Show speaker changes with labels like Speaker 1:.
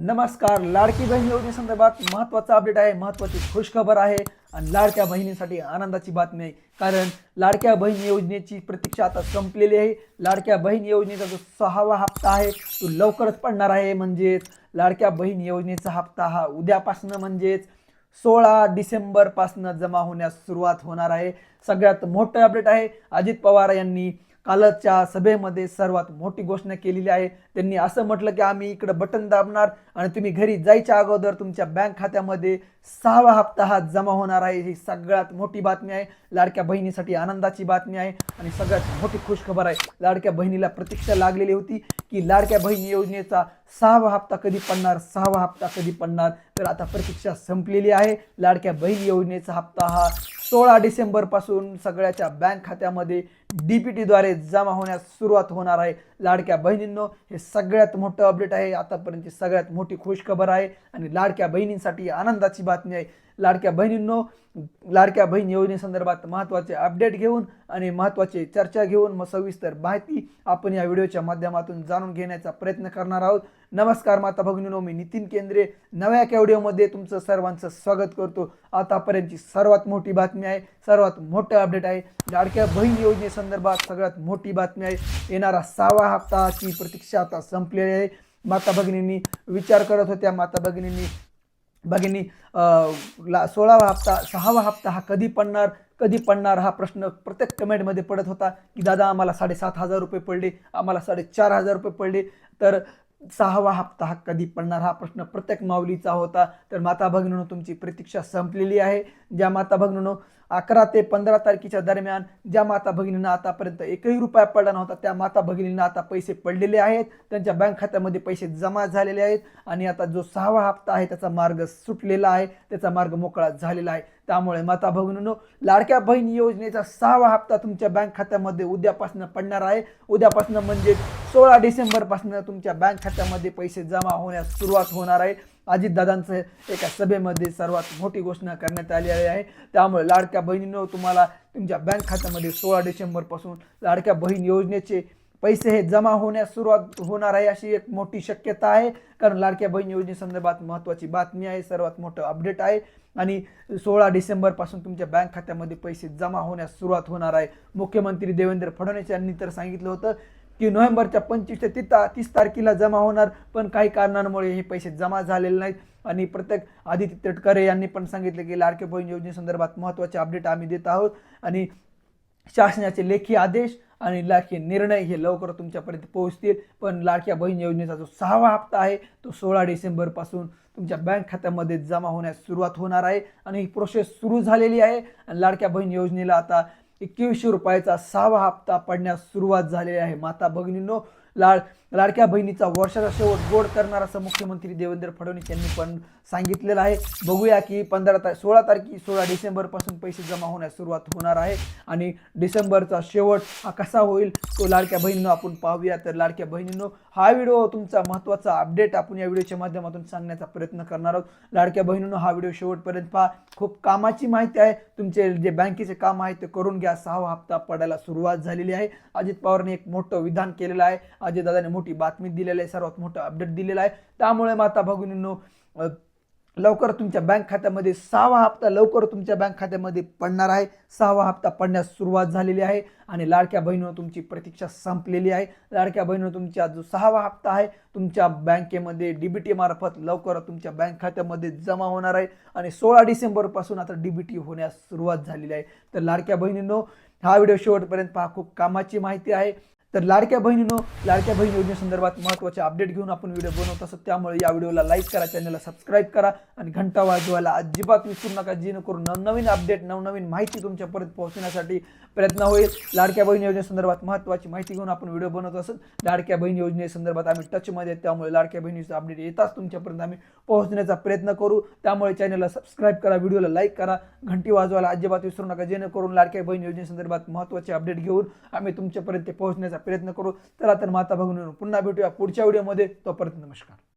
Speaker 1: नमस्कार लाडकी बहीण योजनेसंदर्भात महत्त्वाचा अपडेट आहे महत्त्वाची खुशखबर आहे आणि लाडक्या बहिणीसाठी आनंदाची बातमी आहे. कारण लाडक्या बहीण योजनेची प्रतीक्षा आता संपलेली आहे. लाडक्या बहीण योजनेचा जो सहावा हप्ता आहे तो लवकरच पडणार आहे. म्हणजेच लाडक्या बहीण योजनेचा हप्ता हा उद्यापासनं म्हणजेच सोळा डिसेंबरपासनं जमा होण्यास सुरुवात होणार आहे. सगळ्यात मोठं अपडेट आहे. अजित पवार यांनी कालच्या सभेमध्ये सर्वात मोठी घोषणा केलेली आहे. त्यांनी असं म्हटलं की आम्ही इकडं बटन दाबणार आणि तुम्ही घरी जायच्या अगोदर तुमच्या बँक खात्यामध्ये सहावा हप्ता हा जमा होणार आहे. ही सगळ्यात मोठी बातमी आहे. लाडक्या बहिणीसाठी आनंदाची बातमी आहे आणि सगळ्यात मोठी खुशखबर आहे. लाडक्या बहिणीला प्रतीक्षा लागलेली होती की लाडक्या बहिणी योजनेचा सहावा हप्ता कधी पडणार? सहावा हप्ता कधी पडणार? तर आता प्रतीक्षा संपलेली आहे. लाडक्या बहीण योजनेचा हप्ता हा सोळा डिसेंबरपासून सगळ्याच्या बँक खात्यामध्ये डी पी टीद्वारे जमा होण्यास सुरुवात होणार आहे. लाडक्या बहिणींनो हे सगळ्यात मोठं अपडेट आहे. आतापर्यंतची सगळ्यात मोठी खुशखबर आहे आणि लाडक्या बहिणींसाठी आनंदाची बातमी आहे. लाडक्या बहिणींनो लाडक्या बहीण योजनेसंदर्भात महत्त्वाचे अपडेट घेऊन आणि महत्त्वाचे चर्चा घेऊन मग सविस्तर माहिती आपण या व्हिडिओच्या माध्यमातून जाणून घेण्याचा प्रयत्न करणार आहोत. नमस्कार माता भगिनीनो मी नितीन केंद्रे. नव्या एका व्हिडिओमध्ये तुमचं सर्वांचं स्वागत करतो. आतापर्यंतची सर्वात मोठी बातमी आहे सर्वात मोठं अपडेट आहे. लाडक्या बहीण योजनेसंदर्भात सगळ्यात मोठी बातमी आहे. येणारा सहावा हप्ताची प्रतीक्षा आता संपलेली आहे. माता भगिनींनी विचार करत होत्या माता भगिनींनी भगिनी ला सोळावा हप्ता सहावा हप्ता हा कधी पडणार? कधी पडणार? हा प्रश्न प्रत्येक कमेंटमध्ये पडत होता की दादा आम्हाला साडेसात हजार रुपये पडले आम्हाला साडेचार हजार रुपये पडले. तर सहावा हप्ता हा कधी पडणार हा प्रश्न प्रत्येक माऊलीचा होता. तर माता भगिनीनो तुमची प्रतीक्षा संपलेली आहे. ज्या माता भगिनीनो अकरा ते पंधरा तारखेच्या दरम्यान ज्या माता भगिनींना आतापर्यंत एकही रुपया पडला नव्हता त्या माता भगिनींना आता पैसे पडलेले आहेत. त्यांच्या बँक खात्यामध्ये पैसे जमा झालेले आहेत आणि आता जो सहावा हप्ता आहे त्याचा मार्ग सुटलेला आहे. त्याचा मार्ग मोकळा झालेला आहे. त्यामुळे माता भगिनीनो लाडक्या बहीण योजनेचा सहावा हप्ता तुमच्या बँक खात्यामध्ये उद्यापासून पडणार आहे. उद्यापासून म्हणजे सोळा डिसेंबरपासून तुमच्या बँक खात्यामध्ये पैसे जमा होण्यास सुरुवात होणार आहे. अजितदादांचं एका सभेमध्ये सर्वात मोठी घोषणा करण्यात आलेली आहे. त्यामुळे लाडक्या बहिणींनो तुम्हाला तुमच्या बँक खात्यामध्ये सोळा डिसेंबरपासून लाडक्या बहीण योजनेचे पैसे हे जमा होण्यास सुरुवात होणार आहे अशी एक मोठी शक्यता आहे. कारण लाडक्या बहीण योजनेसंदर्भात महत्त्वाची बातमी आहे. सर्वात मोठं अपडेट आहे. आणि सोळा डिसेंबरपासून तुमच्या बँक खात्यामध्ये पैसे जमा होण्यास सुरुवात होणार आहे. मुख्यमंत्री देवेंद्र फडणवीस यांनी तर सांगितलं होतं की नोव्हेंबरच्या पंचवीस ते ती तीस तारखेला जमा होणार पण काही कारणांमुळे हे पैसे जमा झालेले नाहीत. आणि प्रत्येक आदित्य तटकरे यांनी पण सांगितलं की लाडके बहीण योजनेसंदर्भात महत्त्वाचे अपडेट आम्ही देत आहोत. आणि शासनाचे लेखी आदेश आणि लाडके निर्णय हे लवकर तुमच्यापर्यंत पोहोचतील. पण लाडक्या बहीण योजनेचा जो सहावा हप्ता आहे तो सोळा डिसेंबरपासून तुमच्या बँक खात्यामध्ये जमा होण्यास सुरुवात होणार आहे. आणि ही प्रोसेस सुरू झालेली आहे. आणि लाडक्या बहीण योजनेला आता एकवीसशे रुपयाचा सहावा हप्ता पडण्यास सुरुवात झालेली आहे. माता भगिनींनो लाळ लाडक्या बहिणीचा वर्षाचा शेवट गोड करणार असं मुख्यमंत्री देवेंद्र फडणवीस यांनी पण सांगितलेलं आहे. बघूया की पंधरा तारीख सोळा तारखे सोळा डिसेंबरपासून पैसे जमा होण्यास सुरुवात होणार आहे. आणि डिसेंबरचा शेवट हा कसा होईल तो लाडक्या बहिणीनं आपण पाहूया. तर लाडक्या बहिणींनो हा व्हिडिओ तुमचा महत्त्वाचा अपडेट आपण या व्हिडिओच्या माध्यमातून सांगण्याचा प्रयत्न करणार आहोत. लाडक्या बहिणींनो हा व्हिडिओ शेवटपर्यंत पहा. खूप कामाची माहिती आहे. तुमचे जे बँकेचे काम आहे ते करून घ्या. सहावा हप्ता पडायला सुरुवात झालेली आहे. अजित पवारने एक मोठं विधान केलेलं आहे. अजित दादाने मोठी बातमी दिलेली आहे सर्वात मोठं अपडेट दिलेलं आहे. त्यामुळे माता भगिनींनो लवकर तुमच्या बँक खात्यामध्ये सहावा हप्ता लवकर तुमच्या बँक खात्यामध्ये पडणार आहे. सहावा हप्ता पडण्यास सुरुवात झालेली आहे आणि लाडक्या बहिणीनं तुमची प्रतीक्षा संपलेली आहे. लाडक्या बहिणीनं तुमचा जो सहावा हप्ता आहे तुमच्या बँकेमध्ये डीबीटी मार्फत लवकर तुमच्या बँक खात्यामध्ये जमा होणार आहे आणि सोळा डिसेंबरपासून आता डीबीटी होण्यास सुरुवात झालेली आहे. तर लाडक्या बहिणींनो हा व्हिडिओ शेवटपर्यंत पहा. खूप कामाची माहिती आहे. तर लाडक्या बहिणीनो लाडक्या बहीण योजनेसंदर्भात महत्त्वाचे अपडेट घेऊन आपण व्हिडिओ बनवत असतो. त्यामुळे या व्हिडिओला लाईक करा चॅनलला सबस्क्राईब करा आणि घंटा वाजवायला अजिबात विसरू नका. जेणेकरून नवनवीन अपडेट नवनवीन माहिती तुमच्यापर्यंत पोहोचण्यासाठी प्रयत्न होईल. लाडक्या बहीण योजनेसंदर्भात महत्त्वाची माहिती घेऊन आपण व्हिडिओ बनवत असत. लाडक्या बहीण योजनेसंदर्भात आम्ही टचमध्ये आहेत. त्यामुळे लाडक्या बहिणीचं अपडेट येताच तुमच्यापर्यंत आम्ही पोहोचण्याचा प्रयत्न करू. त्यामुळे चॅनलला सबस्क्राईब करा व्हिडिओला लाईक करा. घंटी वाजवायला अजिबात विसरू नका. जेणेकरून लाडक्या बहीण योजनेसंदर्भात महत्त्वाचे अपडेट घेऊन आम्ही तुमच्यापर्यंत पोहोचण्याचा प्रयत्न करू. चला तर माता भगिनी पुन्हा भेटूया पुढच्या व्हिडिओमध्ये. तोपर्यंत नमस्कार.